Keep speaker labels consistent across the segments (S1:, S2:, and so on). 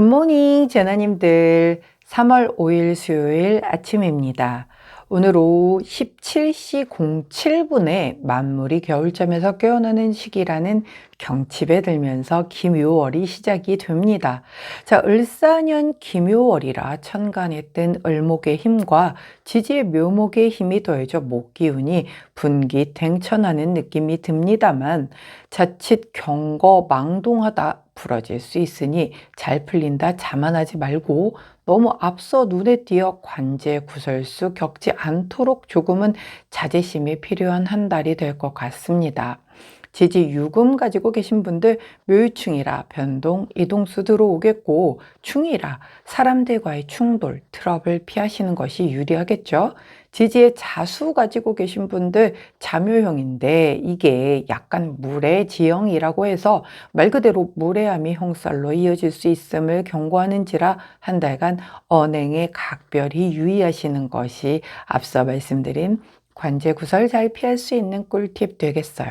S1: 굿모닝 재나님들 3월 5일 수요일 아침입니다. 오늘 오후 17시 07분에 만물이 겨울잠에서 깨어나는 시기라는 경칩에 들면서 김요월이 시작이 됩니다. 자, 을사년 김요월이라 천간에 뜬 을목의 힘과 지지의 묘목의 힘이 더해져 목기운이 분기 탱천하는 느낌이 듭니다만 자칫 경거 망동하다 부러질 수 있으니 잘 풀린다 자만하지 말고 너무 앞서 눈에 띄어 관제 구설수 겪지 않도록 조금은 자제심이 필요한 한 달이 될 것 같습니다. 지지 유금 가지고 계신 분들 묘유충이라 변동, 이동수 들어오겠고 충이라 사람들과의 충돌, 트러블 피하시는 것이 유리하겠죠. 지지의 자수 가지고 계신 분들 자묘형인데 이게 약간 물의 지형이라고 해서 말 그대로 물의함이 형살로 이어질 수 있음을 경고하는지라 한 달간 언행에 각별히 유의하시는 것이 앞서 말씀드린 관제 구설 잘 피할 수 있는 꿀팁 되겠어요.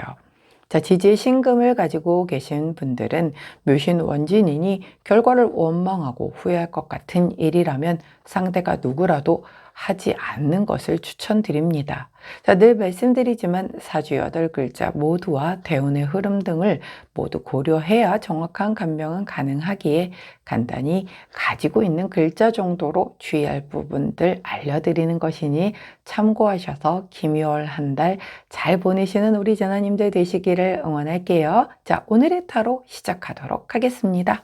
S1: 자, 지지 신금을 가지고 계신 분들은 묘신 원진이니 결과를 원망하고 후회할 것 같은 일이라면 상대가 누구라도 하지 않는 것을 추천드립니다. 자, 늘 말씀드리지만 사주 여덟 글자 모두와 대운의 흐름 등을 모두 고려해야 정확한 감명은 가능하기에 간단히 가지고 있는 글자 정도로 주의할 부분들 알려드리는 것이니 참고하셔서 김요월 한 달 잘 보내시는 우리 전하님들 되시기를 응원할게요. 자, 오늘의 타로 시작하도록 하겠습니다.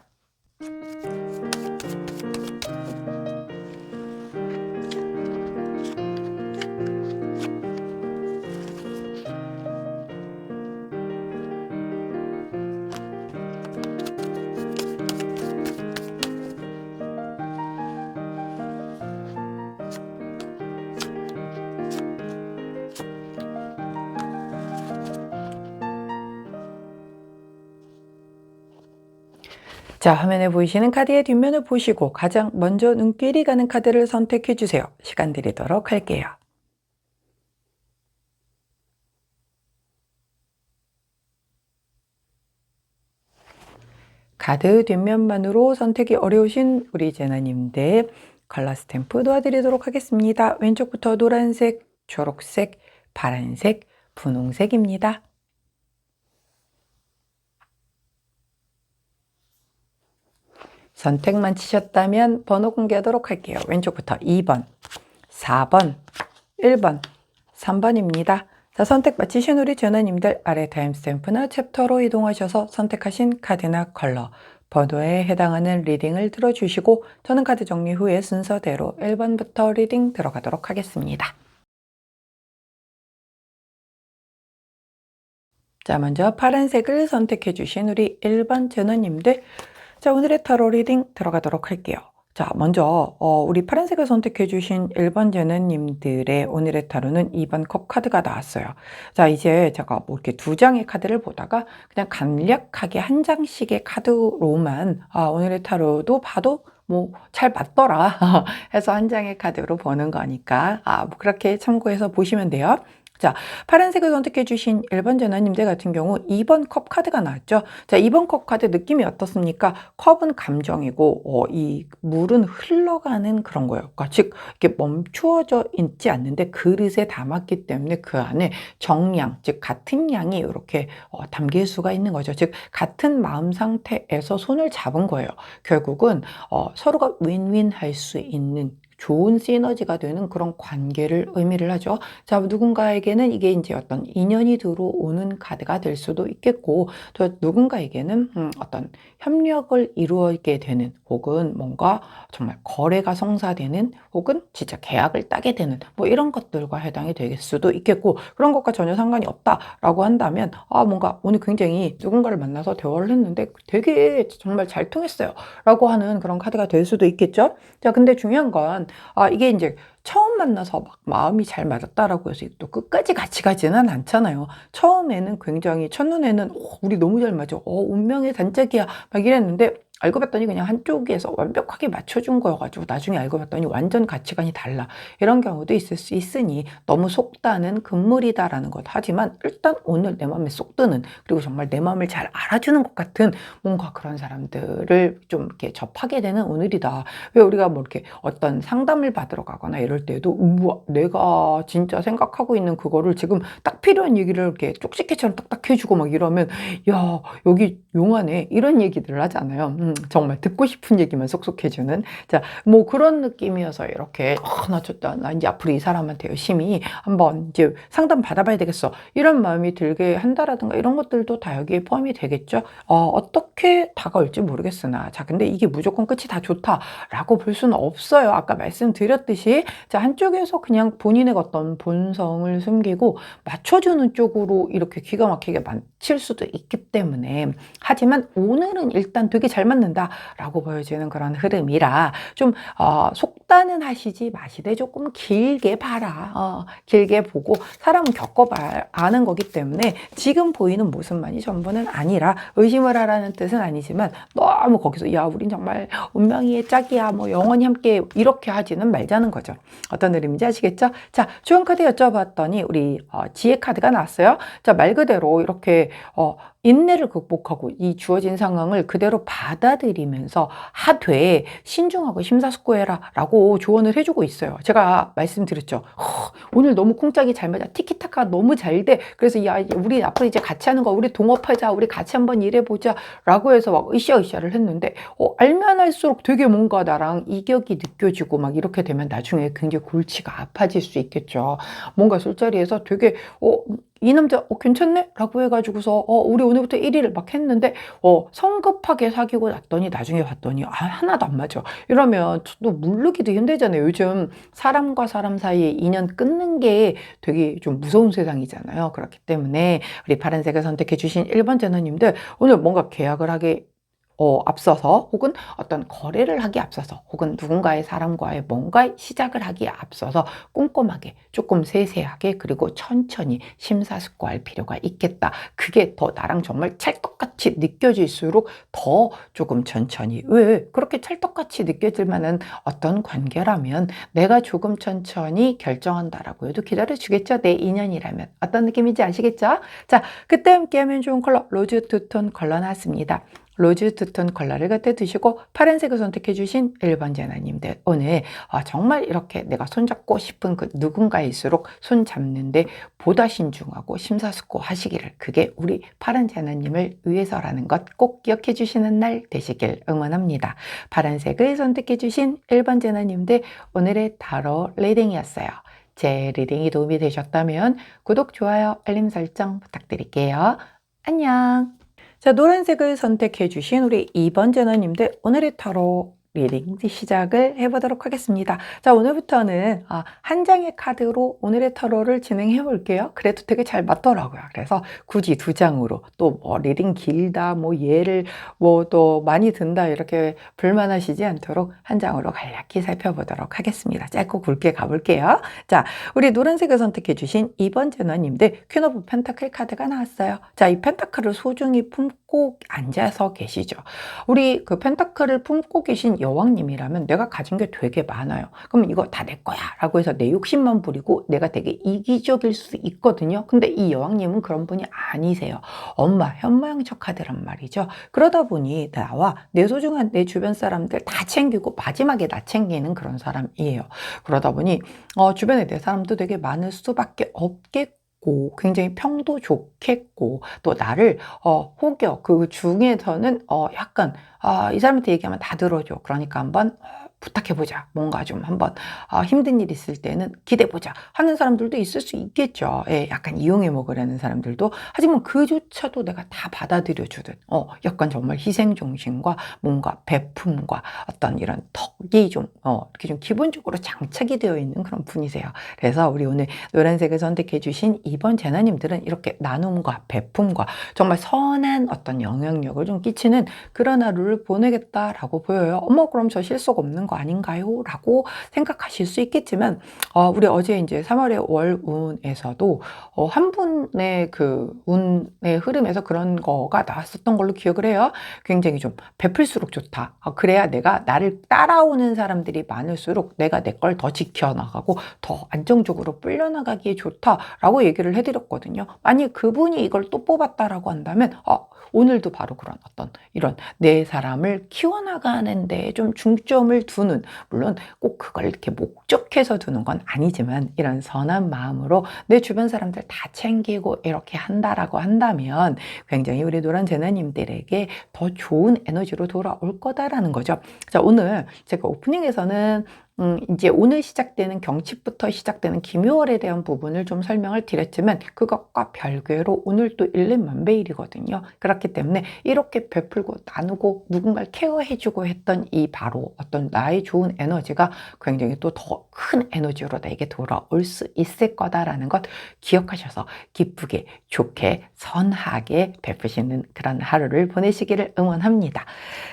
S1: 자, 화면에 보이시는 카드의 뒷면을 보시고 가장 먼저 눈길이 가는 카드를 선택해 주세요. 시간 드리도록 할게요. 카드 뒷면만으로 선택이 어려우신 우리 제나님들 컬러 스탬프 도와드리도록 하겠습니다. 왼쪽부터 노란색, 초록색, 파란색, 분홍색입니다. 선택만 치셨다면 번호 공개하도록 할게요. 왼쪽부터 2번, 4번, 1번, 3번입니다. 자, 선택 마치신 우리 전원님들 아래 타임스탬프나 챕터로 이동하셔서 선택하신 카드나 컬러, 번호에 해당하는 리딩을 들어주시고 저는 카드 정리 후에 순서대로 1번부터 리딩 들어가도록 하겠습니다. 자, 먼저 파란색을 선택해 주신 우리 1번 전원님들 자, 오늘의 타로 리딩 들어가도록 할게요. 자, 먼저 어, 우리 파란색을 선택해 주신 1번 제너님들의 오늘의 타로는 2번 컵 카드가 나왔어요. 자, 이제 제가 뭐 이렇게 두 장의 카드를 보다가 그냥 간략하게 한 장씩의 카드로만 아, 오늘의 타로도 봐도 뭐 잘 맞더라 해서 한 장의 카드로 보는 거니까 아, 뭐 그렇게 참고해서 보시면 돼요. 자, 파란색을 선택해 주신 1번 전화님들 같은 경우 2번 컵 카드가 나왔죠. 자, 2번 컵 카드 느낌이 어떻습니까? 컵은 감정이고 어, 이 물은 흘러가는 그런 거예요. 그러니까 즉 이렇게 멈추어져 있지 않는데 그릇에 담았기 때문에 그 안에 정량, 즉 같은 양이 이렇게 어, 담길 수가 있는 거죠. 즉 같은 마음 상태에서 손을 잡은 거예요. 결국은 어, 서로가 윈윈 할 수 있는 좋은 시너지가 되는 그런 관계를 의미를 하죠. 자, 누군가에게는 이게 이제 어떤 인연이 들어오는 카드가 될 수도 있겠고, 또 누군가에게는 음, 어떤 협력을 이루게 되는 혹은 뭔가 정말 거래가 성사되는 혹은 진짜 계약을 따게 되는 뭐 이런 것들과 해당이 될 수도 있겠고, 그런 것과 전혀 상관이 없다라고 한다면, 아, 뭔가 오늘 굉장히 누군가를 만나서 대화를 했는데 되게 정말 잘 통했어요. 라고 하는 그런 카드가 될 수도 있겠죠. 자, 근데 중요한 건 아, 이게 이제 처음 만나서 막 마음이 잘 맞았다라고 해서 또 끝까지 같이 가지는 않잖아요. 처음에는 굉장히 첫눈에는 오, 우리 너무 잘 맞아. 어, 운명의 단짝이야. 막 이랬는데 알고 봤더니 그냥 한쪽에서 완벽하게 맞춰준 거여가지고 나중에 알고 봤더니 완전 가치관이 달라. 이런 경우도 있을 수 있으니 너무 속다는 금물이다라는 것. 하지만 일단 오늘 내 마음에 쏙 드는 그리고 정말 내 마음을 잘 알아주는 것 같은 뭔가 그런 사람들을 좀 이렇게 접하게 되는 오늘이다. 왜 우리가 뭐 이렇게 어떤 상담을 받으러 가거나 이럴 때도 우와 내가 진짜 생각하고 있는 그거를 지금 딱 필요한 얘기를 이렇게 쪽집게처럼 딱딱 해주고 막 이러면 야 여기 용하네 이런 얘기들을 하잖아요. 음, 정말 듣고 싶은 얘기만 쏙쏙 해주는. 자 뭐 그런 느낌이어서 이렇게 어, 나 좋다. 나 이제 앞으로 이 사람한테 열심히 한번 이제 상담 받아봐야 되겠어. 이런 마음이 들게 한다라든가 이런 것들도 다 여기에 포함이 되겠죠. 어, 어떻게 다가올지 모르겠으나 자 근데 이게 무조건 끝이 다 좋다라고 볼 수는 없어요. 아까 말씀드렸듯이. 자 한쪽에서 그냥 본인의 어떤 본성을 숨기고 맞춰주는 쪽으로 이렇게 기가 막히게 맞힐 수도 있기 때문에. 하지만 오늘은 일단 되게 잘 맞 는다라고 보여지는 그런 흐름이라 좀 어, 속단은 하시지 마시되 조금 길게 봐라. 어, 길게 보고 사람은 겪어봐야 아는 거기 때문에 지금 보이는 모습만이 전부는 아니라 의심을 하라는 뜻은 아니지만 너무 거기서 야 우린 정말 운명이의 짝이야. 뭐 영원히 함께 이렇게 하지는 말자는 거죠. 어떤 흐름인지 아시겠죠? 자 좋은 카드 여쭤봤더니 우리 어, 지혜 카드가 나왔어요. 자 말 그대로 이렇게 어, 인내를 극복하고 이 주어진 상황을 그대로 받아들이면서 하되 신중하고 심사숙고해라 라고 조언을 해주고 있어요. 제가 말씀드렸죠. 허, 오늘 너무 쿵짝이 잘 맞아. 티키타카 너무 잘 돼. 그래서 야, 우리 앞으로 이제 같이 하는 거 우리 동업하자. 우리 같이 한번 일해보자. 라고 해서 막 으쌰으쌰를 했는데 어, 알면 할수록 되게 뭔가 나랑 이격이 느껴지고 막 이렇게 되면 나중에 굉장히 골치가 아파질 수 있겠죠. 뭔가 술자리에서 되게 어, 이 남자 어, 괜찮네? 라고 해가지고서 어, 우리 오늘부터 1위를 막 했는데 어, 성급하게 사귀고 났더니 나중에 봤더니 아, 하나도 안 맞아. 이러면 또 물르기도 힘들잖아요. 요즘 사람과 사람 사이에 인연 끊는 게 되게 좀 무서운 세상이잖아요. 그렇기 때문에 우리 파란색을 선택해 주신 1번 제너님들 오늘 뭔가 계약을 하게 어, 앞서서 혹은 어떤 거래를 하기에 앞서서 혹은 누군가의 사람과의 뭔가 시작을 하기에 앞서서 꼼꼼하게 조금 세세하게 그리고 천천히 심사숙고할 필요가 있겠다. 그게 더 나랑 정말 찰떡같이 느껴질수록 더 조금 천천히 왜 그렇게 찰떡같이 느껴질 만한 어떤 관계라면 내가 조금 천천히 결정한다라고 해도 기다려주겠죠. 내 인연이라면 어떤 느낌인지 아시겠죠? 자 그때 함께하면 좋은 컬러 로즈 투톤 컬러 나왔습니다. 로즈 투톤 컬러를 갖다 두시고 파란색을 선택해 주신 1번 제나님들 오늘 아, 정말 이렇게 내가 손잡고 싶은 그 누군가일수록 손 잡는데 보다 신중하고 심사숙고 하시기를 그게 우리 파란 제나님을 위해서라는 것 꼭 기억해 주시는 날 되시길 응원합니다. 파란색을 선택해 주신 1번 제나님들 오늘의 타로 리딩이었어요. 제 리딩이 도움이 되셨다면 구독, 좋아요, 알림 설정 부탁드릴게요. 안녕! 자, 노란색을 선택해 주신 우리 2번 제너님들 오늘의 타로 리딩 시작을 해보도록 하겠습니다. 자, 오늘부터는 아, 한 장의 카드로 오늘의 타로를 진행해 볼게요. 그래도 되게 잘 맞더라고요. 그래서 굳이 두 장으로 또 뭐 리딩 길다, 뭐 예를 뭐 또 많이 든다 이렇게 불만하시지 않도록 한 장으로 간략히 살펴보도록 하겠습니다. 짧고 굵게 가볼게요. 자, 우리 노란색을 선택해 주신 2번 제너님들 퀸 오브 펜타클 카드가 나왔어요. 자, 이 펜타클을 소중히 품고 앉아서 계시죠. 우리 그 펜타클을 품고 계신 여왕님이라면 내가 가진 게 되게 많아요. 그럼 이거 다 내 거야 라고 해서 내 욕심만 부리고 내가 되게 이기적일 수 있거든요. 근데 이 여왕님은 그런 분이 아니세요. 엄마, 현모양처 카드란 말이죠. 그러다 보니 나와 내 소중한 내 주변 사람들 다 챙기고 마지막에 나 챙기는 그런 사람이에요. 그러다 보니 어, 주변에 내 사람도 되게 많을 수밖에 없겠고 굉장히 평도 좋겠고 또 나를 어, 혹여 그 중에서는 어, 약간 아, 이 사람한테 얘기하면 다 들어줘. 그러니까 한번 부탁해보자. 뭔가 좀 한번 아, 힘든 일 있을 때는 기대보자. 하는 사람들도 있을 수 있겠죠. 예, 약간 이용해 먹으려는 사람들도. 하지만 그조차도 내가 다 받아들여주듯, 어, 약간 정말 희생정신과 뭔가 베품과 어떤 이런 덕이 좀, 어, 이렇게 좀 기본적으로 장착이 되어 있는 그런 분이세요. 그래서 우리 오늘 노란색을 선택해주신 이번 재나님들은 이렇게 나눔과 베품과 정말 선한 어떤 영향력을 좀 끼치는 그런 하루를 보내겠다라고 보여요. 어머, 그럼 저 실속 없는 거거 아닌가요? 라고 생각하실 수 있겠지만, 어, 우리 어제 이제 3월의 월운에서도 어, 한 분의 그 운의 흐름에서 그런 거가 나왔었던 걸로 기억을 해요. 굉장히 좀 베풀수록 좋다. 어, 그래야 내가 나를 따라오는 사람들이 많을수록 내가 내 걸 더 지켜나가고 더 안정적으로 불려나가기에 좋다라고 얘기를 해드렸거든요. 만약 그분이 이걸 또 뽑았다라고 한다면, 어, 오늘도 바로 그런 어떤 이런 내 사람을 키워나가는 데 좀 중점을 두는, 물론 꼭 그걸 이렇게 목적해서 두는 건 아니지만 이런 선한 마음으로 내 주변 사람들 다 챙기고 이렇게 한다라고 한다면 굉장히 우리 노란 제나님들에게 더 좋은 에너지로 돌아올 거다라는 거죠. 자, 오늘 제가 오프닝에서는 음, 이제 오늘 시작되는 경칩부터 시작되는 기묘월에 대한 부분을 좀 설명을 드렸지만 그것과 별개로 오늘 또 1년 만배일이거든요. 그렇기 때문에 이렇게 베풀고 나누고 누군가를 케어해주고 했던 이 바로 어떤 나의 좋은 에너지가 굉장히 또 더 큰 에너지로 나에게 돌아올 수 있을 거다라는 것 기억하셔서 기쁘게 좋게 선하게 베푸시는 그런 하루를 보내시기를 응원합니다.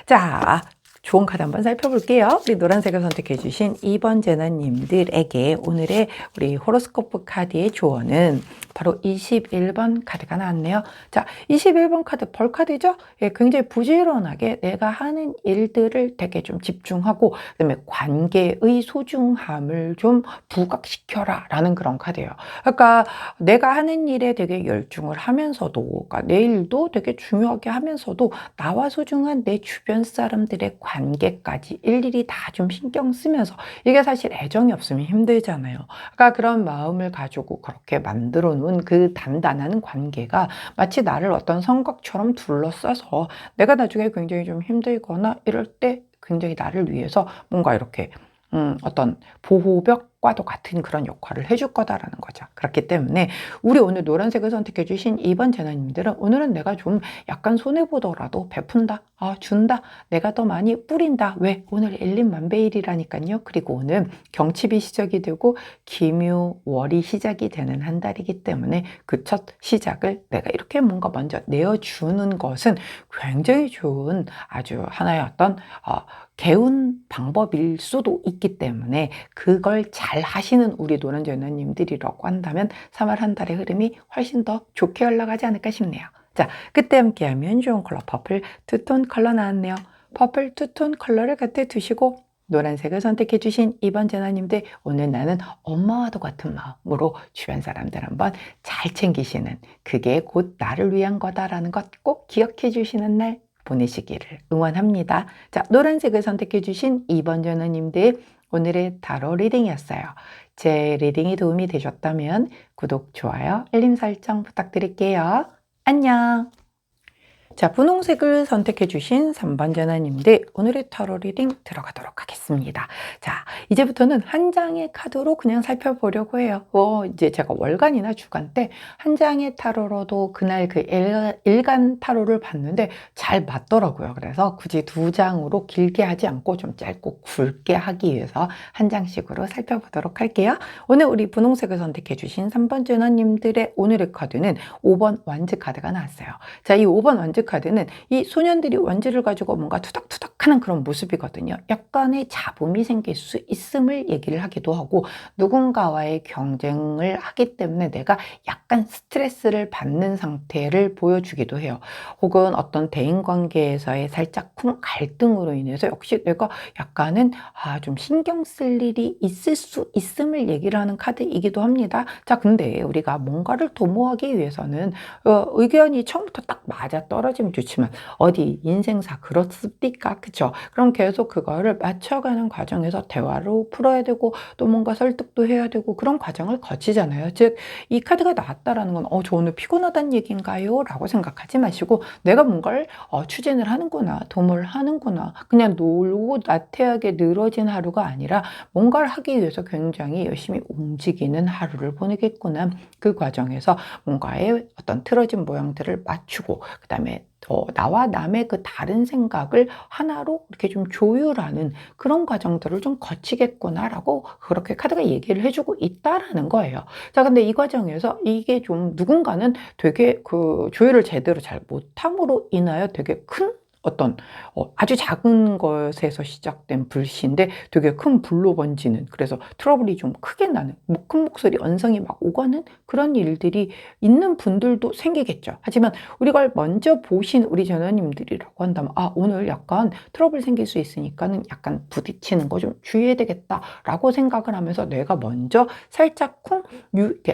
S1: 자, 좋은 카드 한번 살펴볼게요. 우리 노란색을 선택해 주신 2번 제나님들에게 오늘의 우리 호로스코프 카드의 조언은 바로 21번 카드가 나왔네요. 자, 21번 카드 벌 카드죠? 예, 굉장히 부지런하게 내가 하는 일들을 되게 좀 집중하고 그다음에 관계의 소중함을 좀 부각시켜라 라는 그런 카드예요. 그러니까 내가 하는 일에 되게 열중을 하면서도 그러니까 내 일도 되게 중요하게 하면서도 나와 소중한 내 주변 사람들의 관계까지 일일이 다 좀 신경 쓰면서 이게 사실 애정이 없으면 힘들잖아요. 그러니까 그런 마음을 가지고 그렇게 만들어 놓은 그 단단한 관계가 마치 나를 어떤 성곽처럼 둘러싸서 내가 나중에 굉장히 좀 힘들거나 이럴 때 굉장히 나를 위해서 뭔가 이렇게 음, 어떤 보호벽 과도 같은 그런 역할을 해줄 거다라는 거죠. 그렇기 때문에 우리 오늘 노란색을 선택해 주신 2번 제나님들은 오늘은 내가 좀 약간 손해보더라도 베푼다, 아, 준다, 내가 더 많이 뿌린다. 왜? 오늘 일린만배일이라니까요. 그리고 오늘 경칩이 시작이 되고 기묘월이 시작이 되는 한 달이기 때문에 그 첫 시작을 내가 이렇게 뭔가 먼저 내어주는 것은 굉장히 좋은 아주 하나의 어떤 어, 개운 방법일 수도 있기 때문에 그걸 잘 하시는 우리 노란 전원님들이라고 한다면 3월 한 달의 흐름이 훨씬 더 좋게 흘러가지 않을까 싶네요. 자, 그때 함께하면 좋은 컬러 퍼플 투톤 컬러 나왔네요. 퍼플 투톤 컬러를 갖다 두시고 노란색을 선택해 주신 이번 전화님들 오늘 나는 엄마와도 같은 마음으로 주변 사람들 한번 잘 챙기시는 그게 곧 나를 위한 거다라는 것 꼭 기억해 주시는 날 보내시기를 응원합니다. 자, 노란색을 선택해 주신 2번 전화님들 오늘의 타로 리딩이었어요. 제 리딩이 도움이 되셨다면 구독, 좋아요, 알림 설정 부탁드릴게요. 안녕! 자, 분홍색을 선택해 주신 3번 전화님들 오늘의 타로 리딩 들어가도록 하겠습니다. 자, 이제부터는 한 장의 카드로 그냥 살펴보려고 해요. 어, 이제 제가 월간이나 주간 때 한 장의 타로로도 그날 그 일, 간 타로를 봤는데 잘 맞더라고요. 그래서 굳이 두 장으로 길게 하지 않고 좀 짧고 굵게 하기 위해서 한 장씩으로 살펴보도록 할게요. 오늘 우리 분홍색을 선택해 주신 3번 전화님들의 오늘의 카드는 5번 완즈 카드가 나왔어요. 자, 이 5번 완즈 카드는 이 소년들이 원지를 가지고 뭔가 투닥투닥 하는 그런 모습이거든요. 약간의 잡음이 생길 수 있음을 얘기를 하기도 하고 누군가와의 경쟁을 하기 때문에 내가 약간 스트레스를 받는 상태를 보여주기도 해요. 혹은 어떤 대인관계에서의 살짝 쿵 갈등으로 인해서 역시 내가 약간은 아, 좀 신경 쓸 일이 있을 수 있음을 얘기를 하는 카드이기도 합니다. 자, 근데 우리가 뭔가를 도모하기 위해서는 어, 의견이 처음부터 딱 맞아 떨어 지면 좋지만 어디 인생사 그렇습니까? 그쵸? 그럼 계속 그거를 맞춰가는 과정에서 대화로 풀어야 되고 또 뭔가 설득도 해야 되고 그런 과정을 거치잖아요. 즉, 이 카드가 나왔다라는 건, 어, 저 오늘 피곤하다는 얘기인가요? 라고 생각하지 마시고 내가 뭔가를 어, 추진을 하는구나, 도모를 하는구나. 그냥 놀고 나태하게 늘어진 하루가 아니라 뭔가를 하기 위해서 굉장히 열심히 움직이는 하루를 보내겠구나. 그 과정에서 뭔가의 어떤 틀어진 모양들을 맞추고, 그 다음에 어, 나와 남의 그 다른 생각을 하나로 이렇게 좀 조율하는 그런 과정들을 좀 거치겠구나라고 그렇게 카드가 얘기를 해주고 있다라는 거예요. 자, 근데 이 과정에서 이게 좀 누군가는 되게 그 조율을 제대로 잘 못함으로 인하여 되게 큰 어떤 어, 아주 작은 것에서 시작된 불씨인데 되게 큰 불로 번지는 그래서 트러블이 좀 크게 나는 뭐큰 목소리 언성이 막 오가는 그런 일들이 있는 분들도 생기겠죠. 하지만 우리가 먼저 보신 우리 전원님들이라고 한다면 아 오늘 약간 트러블 생길 수 있으니까는 약간 부딪히는 거 좀 주의해야 되겠다라고 생각을 하면서 내가 먼저 살짝 쿵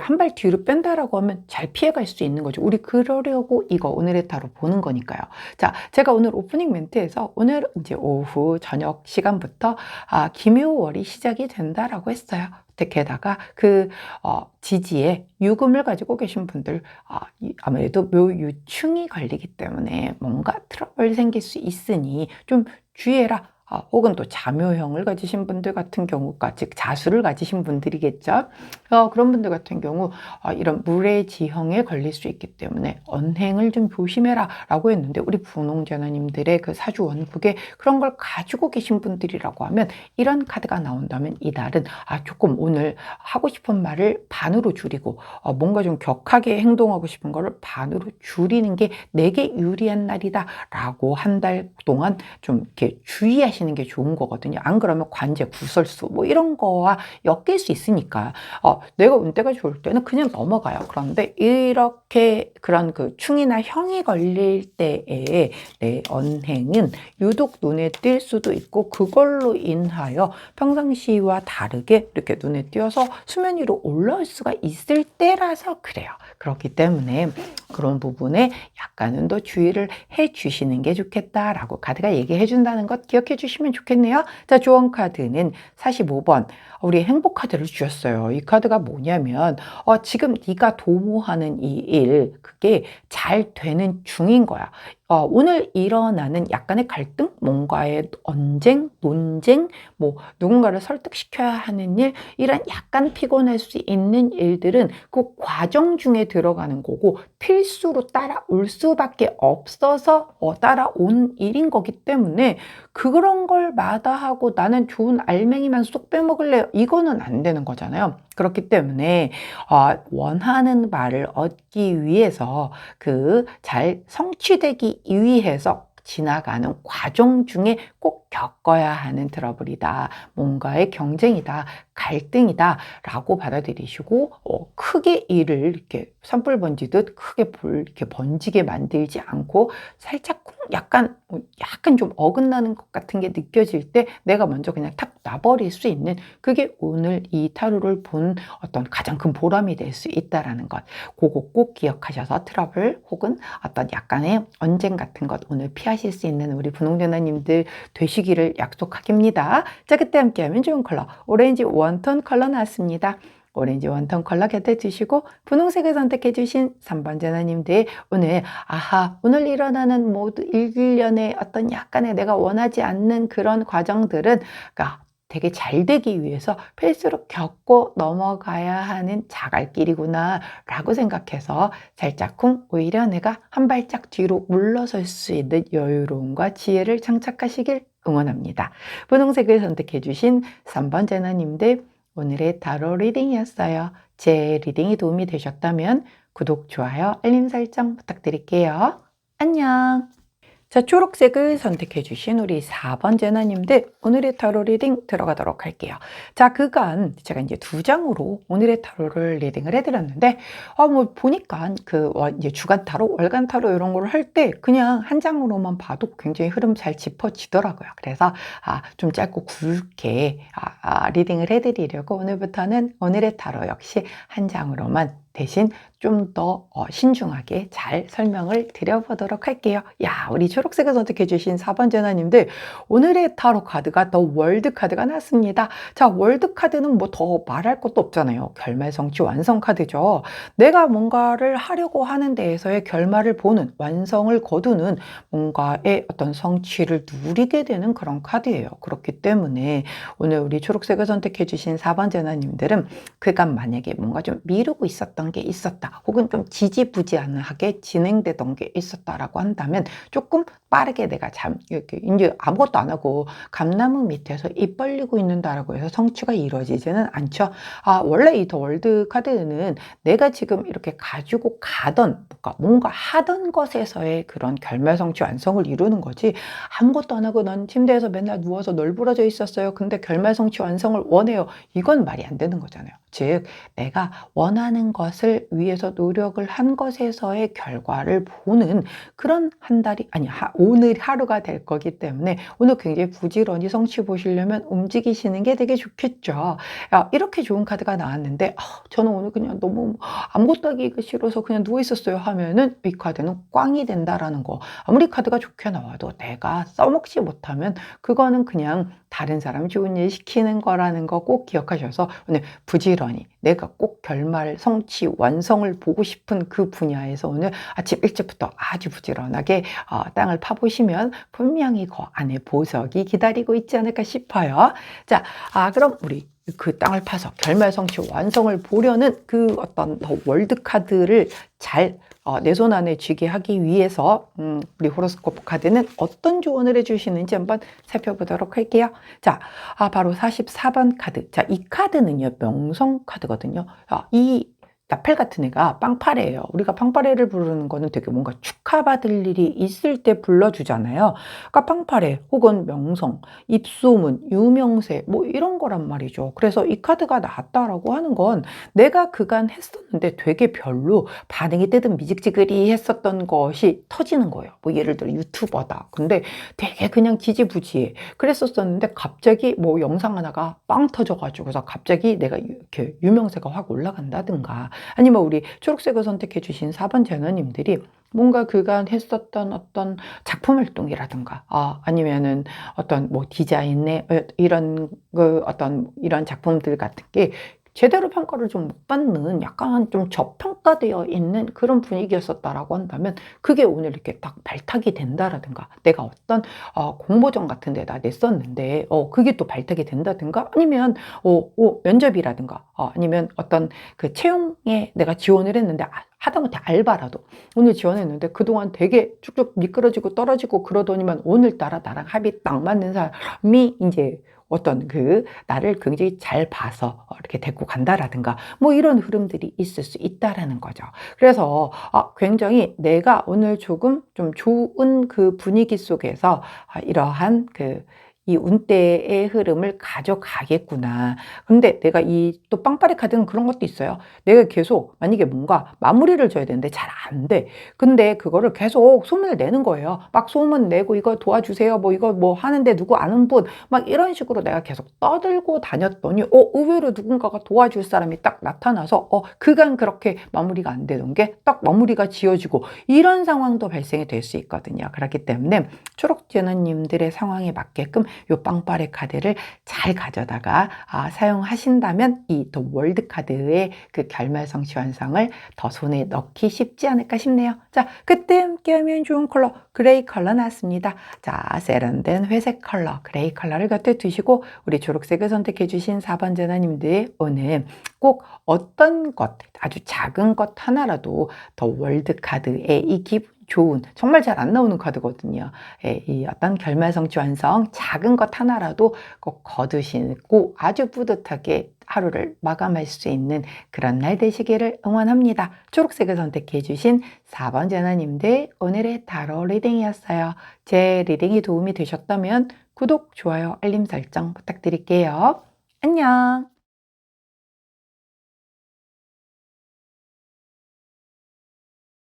S1: 한 발 뒤로 뺀다라고 하면 잘 피해갈 수 있는 거죠. 우리 그러려고 이거 오늘의 타로 보는 거니까요. 자, 제가 오늘 오프닝 멘트에서 오늘 이제 오후 저녁 시간부터 아, 김효월이 시작이 된다라고 했어요. 게다가 그 어, 지지에 유금을 가지고 계신 분들 아, 이- 아무래도 묘유충이 걸리기 때문에 뭔가 트러블 생길 수 있으니 좀 주의해라. 아, 혹은 또 자묘형을 가지신 분들 같은 경우가 즉 자수를 가지신 분들이겠죠. 어, 그런 분들 같은 경우 아, 이런 물의 지형에 걸릴 수 있기 때문에 언행을 좀 조심해라 라고 했는데 우리 분홍전화님들의 그 사주 원국에 그런 걸 가지고 계신 분들이라고 하면 이런 카드가 나온다면 이날은 아, 조금 오늘 하고 싶은 말을 반으로 줄이고 어, 뭔가 좀 격하게 행동하고 싶은 거를 반으로 줄이는 게 내게 유리한 날이다 라고 한 달 동안 좀 이렇게 주의하시 는 게 좋은 거거든요. 안 그러면 관제, 구설수 뭐 이런 거와 엮일 수 있으니까 어, 내가 운때가 좋을 때는 그냥 넘어가요. 그런데 이렇게 그런 그 충이나 형이 걸릴 때에 내 언행은 유독 눈에 띌 수도 있고 그걸로 인하여 평상시와 다르게 이렇게 눈에 띄어서 수면 위로 올라올 수가 있을 때라서 그래요. 그렇기 때문에 그런 부분에 약간은 더 주의를 해 주시는 게 좋겠다라고 카드가 얘기해 준다는 것 기억해 주시면 좋겠네요. 자, 조언 카드는 45번. 우리 행복 카드를 주셨어요. 이 카드가 뭐냐면 어, 지금 네가 도모하는 이 일 그게 잘 되는 중인 거야. 어, 오늘 일어나는 약간의 갈등, 뭔가의 언쟁, 논쟁, 뭐 누군가를 설득시켜야 하는 일, 이런 약간 피곤할 수 있는 일들은 그 과정 중에 들어가는 거고 필수로 따라올 수밖에 없어서 어, 따라온 일인 거기 때문에 그런 걸 마다하고 나는 좋은 알맹이만 쏙 빼먹을래요. 이거는 안 되는 거잖아요. 그렇기 때문에 어, 원하는 말을 얻기 위해서 그 잘 성취되기 위해서 지나가는 과정 중에 꼭 겪어야 하는 트러블이다. 뭔가의 경쟁이다. 갈등이다. 라고 받아들이시고, 어, 크게 일을 이렇게 산불 번지듯 크게 불, 이렇게 번지게 만들지 않고 살짝 쿵 약간, 어, 약간 좀 어긋나는 것 같은 게 느껴질 때 내가 먼저 그냥 탁 놔버릴 수 있는 그게 오늘 이 타로를 본 어떤 가장 큰 보람이 될 수 있다라는 것. 그거 꼭 기억하셔서 트러블 혹은 어떤 약간의 언쟁 같은 것 오늘 피하실 수 있는 우리 분홍전화님들 되시기를 약속하겠습니다. 자, 그때 함께하면 좋은 컬러 오렌지 원톤 컬러 나왔습니다. 오렌지 원톤 컬러 곁에 두시고 분홍색을 선택해 주신 3번 전화님들 오늘 아하 오늘 일어나는 모두 일련의 어떤 약간의 내가 원하지 않는 그런 과정들은 그러니까 되게 잘 되기 위해서 필수로 겪고 넘어가야 하는 자갈길이구나 라고 생각해서 살짝쿵 오히려 내가 한 발짝 뒤로 물러설 수 있는 여유로움과 지혜를 장착하시길 응원합니다. 분홍색을 선택해 주신 3번 제나님들 오늘의 타로 리딩이었어요. 제 리딩이 도움이 되셨다면 구독, 좋아요, 알림 설정 부탁드릴게요. 안녕! 자, 초록색을 선택해 주신 우리 4번 제나님들 오늘의 타로 리딩 들어가도록 할게요. 자, 그간 제가 이제 두 장으로 오늘의 타로를 리딩을 해드렸는데 아, 뭐 보니까 그 어, 이제 주간 타로, 월간 타로 이런 걸 할 때 그냥 한 장으로만 봐도 굉장히 흐름 잘 짚어지더라고요. 그래서 아, 좀 짧고 굵게 아, 아, 리딩을 해드리려고 오늘부터는 오늘의 타로 역시 한 장으로만 대신 좀 더 신중하게 잘 설명을 드려보도록 할게요. 야, 우리 초록색을 선택해 주신 4번 전화님들 오늘의 타로 카드가 더 월드 카드가 났습니다. 자, 월드 카드는 뭐 더 말할 것도 없잖아요. 결말 성취 완성 카드죠. 내가 뭔가를 하려고 하는 데에서의 결말을 보는 완성을 거두는 뭔가의 어떤 성취를 누리게 되는 그런 카드예요. 그렇기 때문에 오늘 우리 초록색을 선택해 주신 4번 전화님들은 그간 만약에 뭔가 좀 미루고 있었던 부족한 게 있었다. 혹은 좀 지지부진하게 진행되던 게 있었다라고 한다면 조금 빠르게 내가 잠, 이렇게 이제 아무것도 안 하고 감나무 밑에서 입 벌리고 있는다라고 해서 성취가 이루어지지는 않죠. 아, 원래 이 더 월드 카드는 내가 지금 이렇게 가지고 가던 뭔가, 뭔가 하던 것에서의 그런 결말 성취 완성을 이루는 거지 아무것도 안 하고 난 침대에서 맨날 누워서 널브러져 있었어요. 근데 결말 성취 완성을 원해요. 이건 말이 안 되는 거잖아요. 즉, 내가 원하는 것을 위해서 노력을 한 것에서의 결과를 보는 그런 한 달이, 아니, 하, 오늘 하루가 될 거기 때문에 오늘 굉장히 부지런히 성취 보시려면 움직이시는 게 되게 좋겠죠. 야, 이렇게 좋은 카드가 나왔는데, 아, 저는 오늘 그냥 너무 아무것도 하기가 싫어서 그냥 누워 있었어요 하면은 이 카드는 꽝이 된다라는 거. 아무리 카드가 좋게 나와도 내가 써먹지 못하면 그거는 그냥 다른 사람 좋은 일 시키는 거라는 거 꼭 기억하셔서 오늘 부지런히 내가 꼭 결말, 성취, 완성을 보고 싶은 그 분야에서 오늘 아침 일찍부터 아주 부지런하게 어, 땅을 파보시면 분명히 그 안에 보석이 기다리고 있지 않을까 싶어요. 자, 아, 그럼 우리 그 땅을 파서 결말 성취 완성을 보려는 그 어떤 더 월드 카드를 잘 어, 내 손 안에 쥐게 하기 위해서 음, 우리 호로스코프 카드는 어떤 조언을 해주시는지 한번 살펴보도록 할게요. 자, 아, 바로 44번 카드. 자, 이 카드는요 명성 카드거든요. 아, 이 나팔 같은 애가 빵파레예요. 우리가 빵파레를 부르는 거는 되게 뭔가 축하받을 일이 있을 때 불러주잖아요. 그러니까 빵파레 혹은 명성, 입소문, 유명세 뭐 이런 거란 말이죠. 그래서 이 카드가 나왔다라고 하는 건 내가 그간 했었는데 되게 별로 반응이 뜨든 미직지글이 했었던 것이 터지는 거예요. 뭐 예를 들어 유튜버다. 근데 되게 그냥 지지부지해. 그랬었었는데 갑자기 뭐 영상 하나가 빵 터져가지고 그래서 갑자기 내가 이렇게 유명세가 확 올라간다든가 아니면 우리 초록색을 선택해 주신 4번 제너님들이 뭔가 그간 했었던 어떤 작품 활동이라든가 아, 아니면은 어떤 뭐 디자인의 어, 이런 그 어떤 이런 작품들 같은 게 제대로 평가를 좀 못 받는 약간 좀 저평가되어 있는 그런 분위기였었다라고 한다면 그게 오늘 이렇게 딱 발탁이 된다라든가 내가 어떤 어, 공모전 같은 데다 냈었는데 어, 그게 또 발탁이 된다든가 아니면 어, 어, 면접이라든가 어, 아니면 어떤 그 채용에 내가 지원을 했는데 아, 하다못해 알바라도 오늘 지원했는데 그동안 되게 쭉쭉 미끄러지고 떨어지고 그러더니만 오늘따라 나랑 합이 딱 맞는 사람이 이제 어떤 그 나를 굉장히 잘 봐서 이렇게 데리고 간다라든가 뭐 이런 흐름들이 있을 수 있다라는 거죠. 그래서 아, 굉장히 내가 오늘 조금 좀 좋은 그 분위기 속에서 아, 이러한 그 이 운대의 흐름을 가져가겠구나. 근데 내가 이 또 빵빠레 카드는 그런 것도 있어요. 내가 계속 만약에 뭔가 마무리를 줘야 되는데 잘 안 돼. 근데 그거를 계속 소문을 내는 거예요. 막 소문 내고 이거 도와주세요. 뭐 이거 뭐 하는데 누구 아는 분 막 이런 식으로 내가 계속 떠들고 다녔더니 어 의외로 누군가가 도와줄 사람이 딱 나타나서 어 그간 그렇게 마무리가 안 되던 게 딱 마무리가 지어지고 이런 상황도 발생이 될 수 있거든요. 그렇기 때문에 초록제너님들의 상황에 맞게끔 요 빵빠레 카드를 잘 가져다가 아, 사용하신다면 이더 월드 카드의 그 결말 성취 완성을 더 손에 넣기 쉽지 않을까 싶네요. 자, 그때 함께 하면 좋은 컬러 그레이 컬러 나왔습니다. 자, 세련된 회색 컬러 그레이 컬러를 곁에 두시고 우리 초록색을 선택해 주신 4번 제나님들 오늘 꼭 어떤 것 아주 작은 것 하나라도 더 월드 카드의 이 기분 좋은 정말 잘 안 나오는 카드거든요. 예, 이 어떤 결말성취 완성 작은 것 하나라도 꼭 거두시고 아주 뿌듯하게 하루를 마감할 수 있는 그런 날 되시기를 응원합니다. 초록색을 선택해 주신 4번 전화님들 오늘의 타로 리딩이었어요. 제 리딩이 도움이 되셨다면 구독, 좋아요, 알림 설정 부탁드릴게요. 안녕!